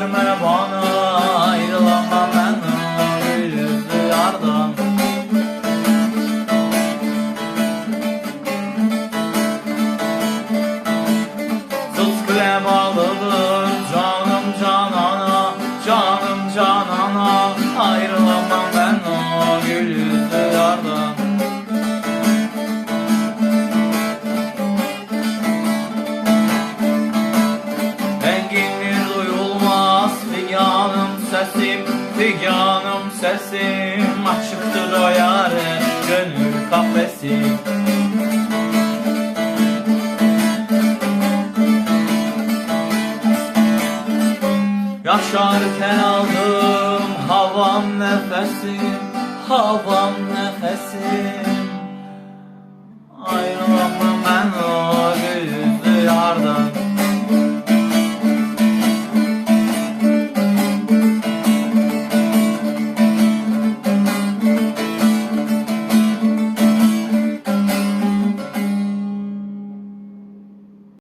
Görme bana Ayrılamam ben yüzlü yardan Tutkule bağlıdır canım canana Canım canana. Ayrılamam ben o gül yüzlü Figanım sesim Açıktır o yare gönül kafesi. Yaşarken aldım havam nefesim Havam nefesim